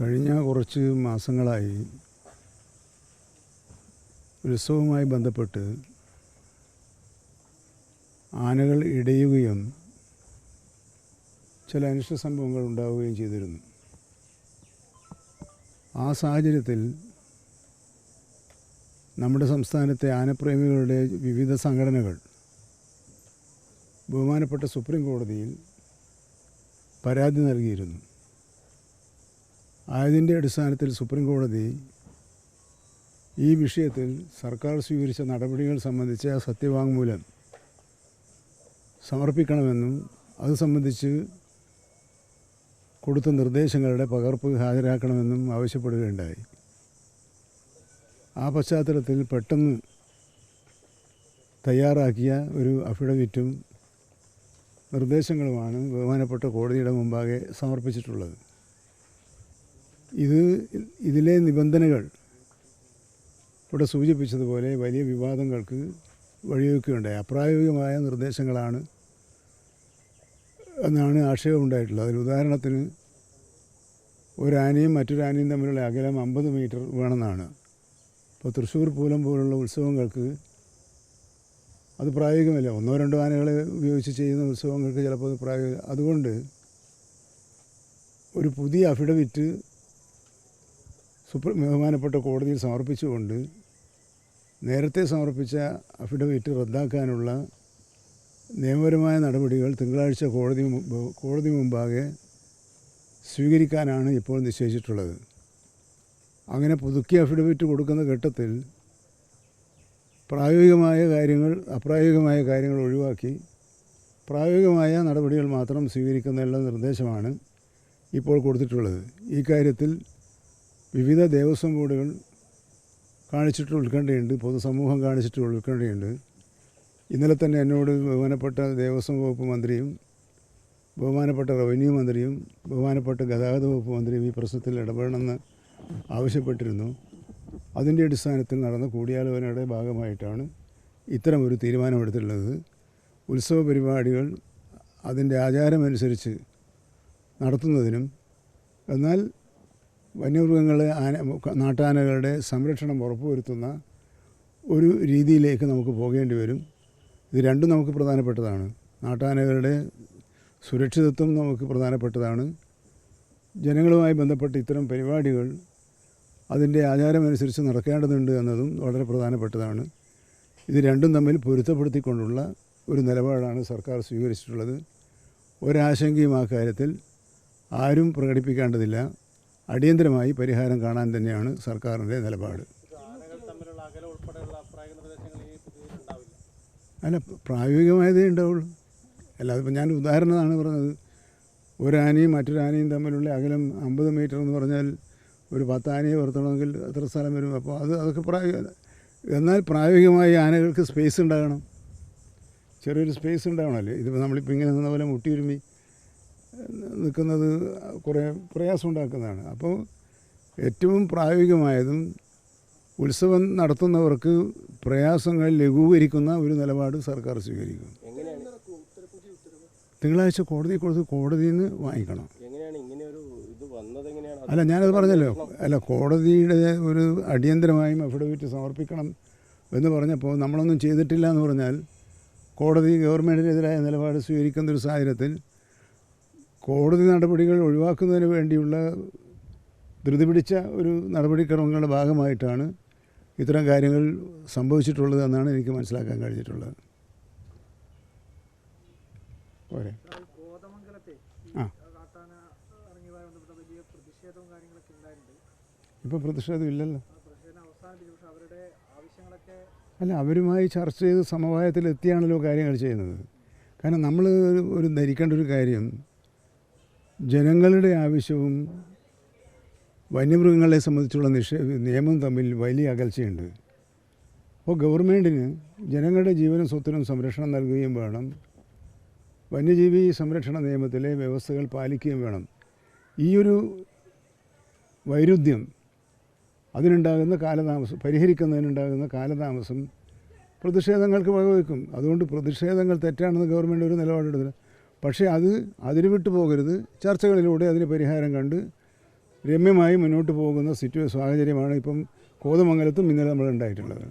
കഴിഞ്ഞ കുറച്ച് മാസങ്ങളായി ഉത്സവവുമായി ബന്ധപ്പെട്ട് ആനകൾ ഇടയുകയും ചില അനിഷ്ട സംഭവങ്ങൾ ഉണ്ടാവുകയും ചെയ്തിരുന്നു. ആ സാഹചര്യത്തിൽ നമ്മുടെ സംസ്ഥാനത്തെ ആനപ്രേമികളുടെ വിവിധ സംഘടനകൾ ബഹുമാനപ്പെട്ട സുപ്രീം കോടതിയിൽ പരാതി നൽകിയിരുന്നു. ആയതിന്റെ അടിസ്ഥാനത്തിൽ സുപ്രീം കോടതി ഈ വിഷയത്തിൽ സർക്കാർ സ്വീകരിച്ച നടപടികൾ സംബന്ധിച്ച സത്യവാങ്മൂലം സമർപ്പിക്കണമെന്നും അത് സംബന്ധിച്ച് കൊടുത്ത നിർദ്ദേശങ്ങളുടെ പകർപ്പ് ഹാജരാക്കണമെന്നും ആവശ്യപ്പെടുകയുണ്ടായി. ആ പശ്ചാത്തലത്തിൽ പെട്ടെന്ന് തയ്യാറാക്കിയ ഒരു അഫിഡവിറ്റും നിർദ്ദേശങ്ങളുമാണ് ബഹുമാനപ്പെട്ട കോടതിയുടെ മുമ്പാകെ സമർപ്പിച്ചിട്ടുള്ളത്. ഇത് ഇതിലെ നിബന്ധനകൾ ഇവിടെ സൂചിപ്പിച്ചതുപോലെ വലിയ വിവാദങ്ങൾക്ക് വഴിവെക്കുകയുണ്ടായി അപ്രായോഗികമായ നിർദ്ദേശങ്ങളാണ് എന്നാണ് ആക്ഷേപമുണ്ടായിട്ടുള്ളത് അതിൽ ഉദാഹരണത്തിന് ഒരാനയും മറ്റൊരാനയും തമ്മിലുള്ള അകലം അമ്പത് മീറ്റർ വേണമെന്നാണ്. ഇപ്പോൾ തൃശ്ശൂർ പൂലം പോലുള്ള ഉത്സവങ്ങൾക്ക് അത് പ്രായോഗികമല്ല. ഒന്നോ രണ്ടോ ആനകളെ ഉപയോഗിച്ച് ചെയ്യുന്ന ഉത്സവങ്ങൾക്ക് ചിലപ്പോൾ അത് പ്രായോഗിക അതുകൊണ്ട് ഒരു പുതിയ അഫിഡവിറ്റ് സുപ്രീം ബഹുമാനപ്പെട്ട കോടതിയിൽ സമർപ്പിച്ചുകൊണ്ട് നേരത്തെ സമർപ്പിച്ച അഫിഡവിറ്റ് റദ്ദാക്കാനുള്ള നിയമപരമായ നടപടികൾ തിങ്കളാഴ്ച കോടതി കോടതി മുമ്പാകെ സ്വീകരിക്കാനാണ് ഇപ്പോൾ നിശ്ചയിച്ചിട്ടുള്ളത്. അങ്ങനെ പുതുക്കിയ അഫിഡവിറ്റ് കൊടുക്കുന്ന ഘട്ടത്തിൽ പ്രായോഗികമായ കാര്യങ്ങൾ അപ്രായോഗികമായ കാര്യങ്ങൾ ഒഴിവാക്കി പ്രായോഗികമായ നടപടികൾ മാത്രം സ്വീകരിക്കുന്നതിനുള്ള നിർദ്ദേശമാണ് ഇപ്പോൾ കൊടുത്തിട്ടുള്ളത്. ഈ കാര്യത്തിൽ വിവിധ ദേവസ്വം ബോർഡുകൾ കാണിച്ചിട്ടുള്ള ഉത്കണ്ഠയുണ്ട് പൊതുസമൂഹം കാണിച്ചിട്ടുള്ള ഉത്കണ്ഠയുണ്ട്. ഇന്നലെ തന്നെ എന്നോട് ബഹുമാനപ്പെട്ട ദേവസ്വം വകുപ്പ് മന്ത്രിയും ബഹുമാനപ്പെട്ട റവന്യൂ മന്ത്രിയും ബഹുമാനപ്പെട്ട ഗതാഗത വകുപ്പ് മന്ത്രിയും ഈ പ്രശ്നത്തിൽ ഇടപെടണമെന്ന് ആവശ്യപ്പെട്ടിരുന്നു. അതിന്റെ അടിസ്ഥാനത്തിൽ നടന്ന കൂടിയാലോചനയുടെ ഭാഗമായിട്ടാണ് ഇത്തരമൊരു തീരുമാനമെടുത്തിട്ടുള്ളത്. ഉത്സവ പരിപാടികൾ അതിന്റെ ആചാരമനുസരിച്ച് നടത്തുന്നതിനും എന്നാൽ വന്യമൃഗങ്ങളെ ആന നാട്ടാനകളുടെ സംരക്ഷണം ഉറപ്പുവരുത്തുന്ന ഒരു രീതിയിലേക്ക് നമുക്ക് പോകേണ്ടി വരും. ഇത് രണ്ടും നമുക്ക് പ്രധാനപ്പെട്ടതാണ്. നാട്ടാനകളുടെ സുരക്ഷിതത്വം നമുക്ക് പ്രധാനപ്പെട്ടതാണ്. ജനങ്ങളുമായി ബന്ധപ്പെട്ട ഇത്തരം പരിപാടികൾ അതിന്റെ ആചാരമനുസരിച്ച് നടക്കേണ്ടതുണ്ട് എന്നതും വളരെ പ്രധാനപ്പെട്ടതാണ്. ഇത് രണ്ടും തമ്മിൽ പൊരുത്തപ്പെടുത്തിക്കൊണ്ടുള്ള ഒരു നിലപാടാണ് സർക്കാർ സ്വീകരിച്ചിട്ടുള്ളത്. ഒരാശങ്കയും ആ കാര്യത്തിൽ ആരും പ്രകടിപ്പിക്കേണ്ടതില്ല. അടിയന്തരമായി പരിഹാരം കാണാൻ തന്നെയാണ് സർക്കാരിന്റെ നിലപാട്. അല്ല പ്രായോഗികമായതേ ഉണ്ടാവുള്ളൂ. അല്ലാതെ ഇപ്പം ഞാൻ ഉദാഹരണമാണ് പറഞ്ഞത്. ഒരാനയും മറ്റൊരാനയും തമ്മിലുള്ള അകലം അമ്പത് മീറ്റർ എന്ന് പറഞ്ഞാൽ ഒരു പത്ത് ആനയെ വർത്തണമെങ്കിൽ എത്ര സ്ഥലം വരും? അപ്പോൾ അത് അതൊക്കെ പ്രായോഗിക എന്നാൽ പ്രായോഗികമായി ആനകൾക്ക് സ്പേസ് ഉണ്ടാകണം. ചെറിയൊരു സ്പേസ് ഉണ്ടാവണമല്ലേ? ഇതിപ്പോൾ നമ്മളിപ്പോൾ ഇങ്ങനെ നിന്ന പോലെ മുട്ടിയുരുമി. നിൽക്കുന്നത് കുറേ പ്രയാസം ഉണ്ടാക്കുന്നതാണ്. അപ്പോൾ ഏറ്റവും പ്രായോഗികമായതും ഉത്സവം നടത്തുന്നവർക്ക് പ്രയാസങ്ങൾ ലഘൂകരിക്കുന്ന ഒരു നിലപാട് സർക്കാർ സ്വീകരിക്കും. തിങ്കളാഴ്ച കോടതി കൊടുത്ത് കോടതിയിൽ നിന്ന് വാങ്ങിക്കണം. അല്ല ഞാനത് പറഞ്ഞല്ലോ. അല്ല കോടതിയുടെ ഒരു അടിയന്തരമായും അഫിഡവിറ്റ് സമർപ്പിക്കണം എന്ന് പറഞ്ഞപ്പോൾ നമ്മളൊന്നും ചെയ്തിട്ടില്ല എന്ന് പറഞ്ഞാൽ കോടതി ഗവൺമെന്റിനെതിരായ നിലപാട് സ്വീകരിക്കുന്ന ഒരു സാഹചര്യത്തിൽ കോടതി നടപടികൾ ഒഴിവാക്കുന്നതിന് വേണ്ടിയുള്ള ധൃതി പിടിച്ച ഒരു നടപടിക്രമങ്ങളുടെ ഭാഗമായിട്ടാണ് ഇത്തരം കാര്യങ്ങൾ സംഭവിച്ചിട്ടുള്ളത് എന്നാണ് എനിക്ക് മനസ്സിലാക്കാൻ കഴിഞ്ഞിട്ടുള്ളത്. പോരെ. ആ. ഇപ്പോൾ പ്രതിഷേധം ഇല്ലല്ലോ. അല്ല അവരുമായി ചർച്ച ചെയ്ത് സമവായത്തിലെത്തിയാണല്ലോ കാര്യങ്ങൾ ചെയ്യുന്നത്. കാരണം നമ്മൾ ഒരു ധരിക്കേണ്ട ഒരു കാര്യം ജനങ്ങളുടെ ആവശ്യവും വന്യമൃഗങ്ങളെ സംബന്ധിച്ചുള്ള നിഷേ നിയമം തമ്മിൽ വലിയ അകൽച്ചയുണ്ട്. അപ്പോൾ ഗവൺമെന്റിന് ജനങ്ങളുടെ ജീവനും സ്വത്തിനും സംരക്ഷണം നൽകുകയും വേണം. വന്യജീവി സംരക്ഷണ നിയമത്തിലെ വ്യവസ്ഥകൾ പാലിക്കുകയും വേണം. ഈ ഒരു വൈരുദ്ധ്യം അതിനുണ്ടാകുന്ന കാലതാമസം പരിഹരിക്കുന്നതിനുണ്ടാകുന്ന കാലതാമസം പ്രതിഷേധങ്ങൾക്ക് വകവെക്കും അതുകൊണ്ട് പ്രതിഷേധങ്ങൾ തെറ്റാണെന്ന് ഗവൺമെന്റ് ഒരു നിലപാടെടുത്തില്ല. പക്ഷേ അത് അതിന് വിട്ടു പോകരുത്. ചർച്ചകളിലൂടെ അതിന് പരിഹാരം കണ്ട് രമ്യമായി മുന്നോട്ട് പോകുന്ന സിറ്റുവേ സാഹചര്യമാണ് ഇപ്പം കോതമംഗലത്തും ഇന്നലെ നമ്മൾ ഉണ്ടായിട്ടുള്ളത്.